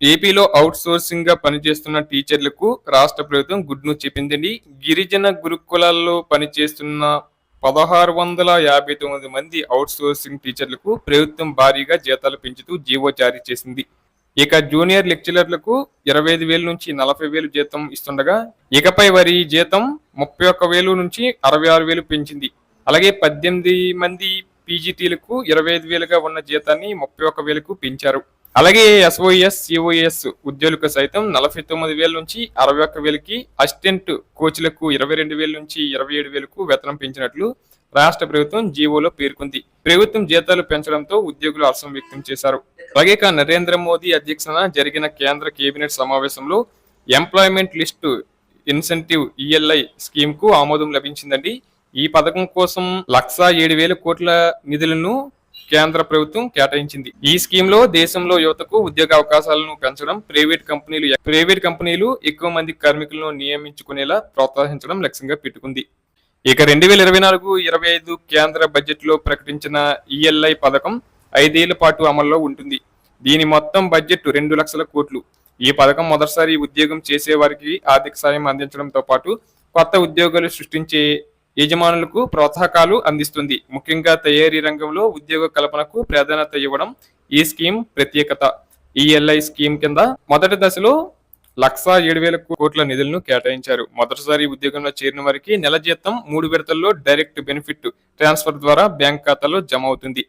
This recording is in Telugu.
ఏపీలో అవుట్ సోర్సింగ్గా పనిచేస్తున్న టీచర్లకు రాష్ట్ర ప్రభుత్వం గుడ్ న్యూస్ చెప్పిందండి. గిరిజన గురుకులాల్లో పనిచేస్తున్న పదహారు వందల యాభై తొమ్మిది మంది అవుట్ సోర్సింగ్ టీచర్లకు ప్రభుత్వం భారీగా జీతాలు పెంచుతూ జీవో జారీ చేసింది. ఇక జూనియర్ లెక్చరర్లకు ఇరవై ఐదు వేల నుంచి నలభై వేలు జీతం ఇస్తుండగా ఇకపై వారి జీతం ముప్పై ఒక్క వేలు నుంచి అరవై ఆరు వేలు పెంచింది. అలాగే పద్దెనిమిది మంది పీజీటీలకు ఇరవై ఐదు వేలుగా ఉన్న జీతాన్ని ముప్పై ఒక్క వేలకు పెంచారు. అలాగే ఎస్ఓఎస్ సిఓఎస్ ఉద్యోగులకు సైతం నలభై తొమ్మిది వేల నుంచి అరవై ఒక్క వేలకి అసిస్టెంట్ కోచ్లకు ఇరవై రెండు వేల నుంచి ఇరవై ఏడు వేలకు వేతనం పెంచినట్లు రాష్ట్ర ప్రభుత్వం జీవోలో పేర్కొంది. ప్రభుత్వం జీతాలు పెంచడంతో ఉద్యోగులు అర్సం వ్యక్తం చేశారు. అలాగే నరేంద్ర మోదీ అధ్యక్షతన జరిగిన కేంద్ర కేబినెట్ సమావేశంలో ఎంప్లాయ్మెంట్ లిస్టు ఇన్సెంటివ్ ఈఎల్ఐ స్కీమ్కు ఆమోదం లభించిందండి. ఈ పథకం కోసం లక్ష ఏడు వేల కోట్ల నిధులను కేంద్ర ప్రభుత్వం కేటాయించింది. ఈ స్కీమ్లో దేశంలో యువతకు ఉద్యోగ అవకాశాలను పెంచడం ప్రైవేట్ కంపెనీలు ప్రైవేట్ కంపెనీలు ఎక్కువ మంది కార్మికులను నియమించుకునేలా ప్రోత్సహించడం లక్ష్యంగా పెట్టుకుంది. ఇక రెండు వేల ఇరవై నాలుగు ఇరవై ఐదు కేంద్ర బడ్జెట్లో ప్రకటించిన ఈఎల్ఐ పథకం ఐదేళ్ళ పాటు అమల్లో ఉంటుంది. దీని మొత్తం బడ్జెట్ రెండు లక్షల కోట్లు. ఈ పథకం మొదటిసారి ఉద్యోగం చేసే వారికి ఆర్థిక సాయం అందించడంతో పాటు కొత్త ఉద్యోగాలు సృష్టించే యజమానులకు ప్రోత్సాహకాలు అందిస్తుంది. ముఖ్యంగా తయారీ రంగంలో ఉద్యోగ కల్పనకు ప్రాధాన్యత ఇవ్వడం ఈ స్కీమ్ ప్రత్యేకత. ఈఎల్ఐ స్కీమ్ కింద మొదటి దశలో లక్ష ఏడు వేల కోట్ల నిధులను కేటాయించారు. మొదటిసారి ఉద్యోగంలో చేరిన వారికి నెల జీతం మూడు విడతల్లో డైరెక్ట్ బెనిఫిట్ ట్రాన్స్ఫర్ ద్వారా బ్యాంక్ ఖాతాలో జమ అవుతుంది.